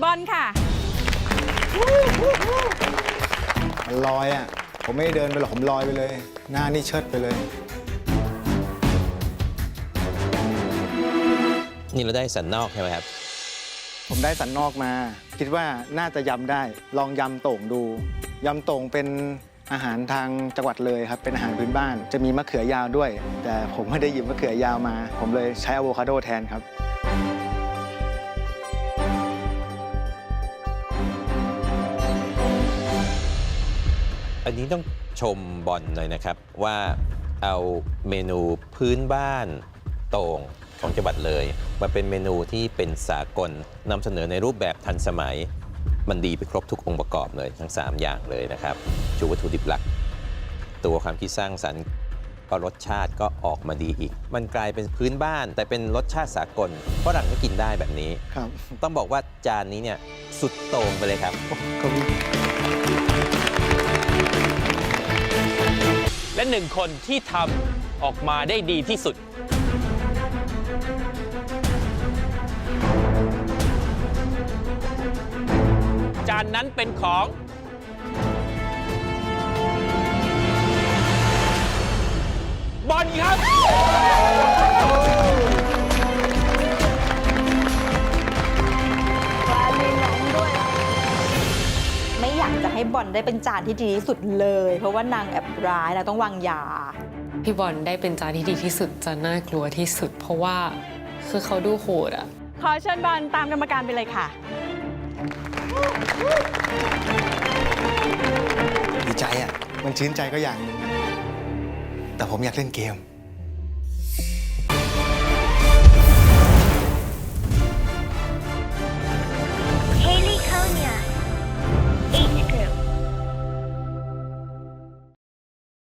บอลค่ะ มันลอยอะ ผมไม่ได้เดินไปหรอก ผมลอยไปเลย หน้านี่เชิดไปเลย นี่เราได้สันนอกใช่ไหมครับ ผมได้สันนอกมา คิดว่าน่าจะยำได้ ลองยำโต่งดู ยำโต่งเป็นอาหารทางจังหวัดเลยครับ เป็นอาหารพื้นบ้าน จะมีมะเขือยาวด้วย แต่ผมไม่ได้หยิบมะเขือยาวมา ผมเลยใช้อะโวคาโดแทนครับ อันนี้ต้องชมบอลหน่อยนะครับ ว่าเอาเมนูพื้นบ้านโต่งของจังหวัดเลยมาเป็นเมนูที่เป็นสากลนำเสนอในรูปแบบทันสมัย มันดีไปครบทุกองค์ประกอบเลยทั้ง 3 อย่างเลยนะครับจูวัตถุดิบหลัก ตัวความคิดสร้างสรรค์ก็รสชาติก็ออกมาดีอีก มันกลายเป็นพื้นบ้าน แต่เป็นรสชาติสากลฝรั่งก็กินได้แบบนี้ครับต้องบอกว่าจานนี้เนี่ยสุดโต่งไปเลยครับขอบคุณ และหนึ่งคนที่ทำออกมาได้ดีที่สุด จานนั้นเป็นของ บอลครับ อยากจะให้บอลได้เป็นจานที่ดีที่สุดเลย เพราะว่านางแอบร้ายนางต้องวางยา พี่บอลได้เป็นจานที่ดีที่สุดจะน่ากลัวที่สุด เพราะว่าคือเขาดูโหดอะขอเชิญบอลตามกรรมการไปเลยค่ะ ดีใจอะมันชื้นใจก็อย่างหนึ่งแต่ผมอยากเล่นเกม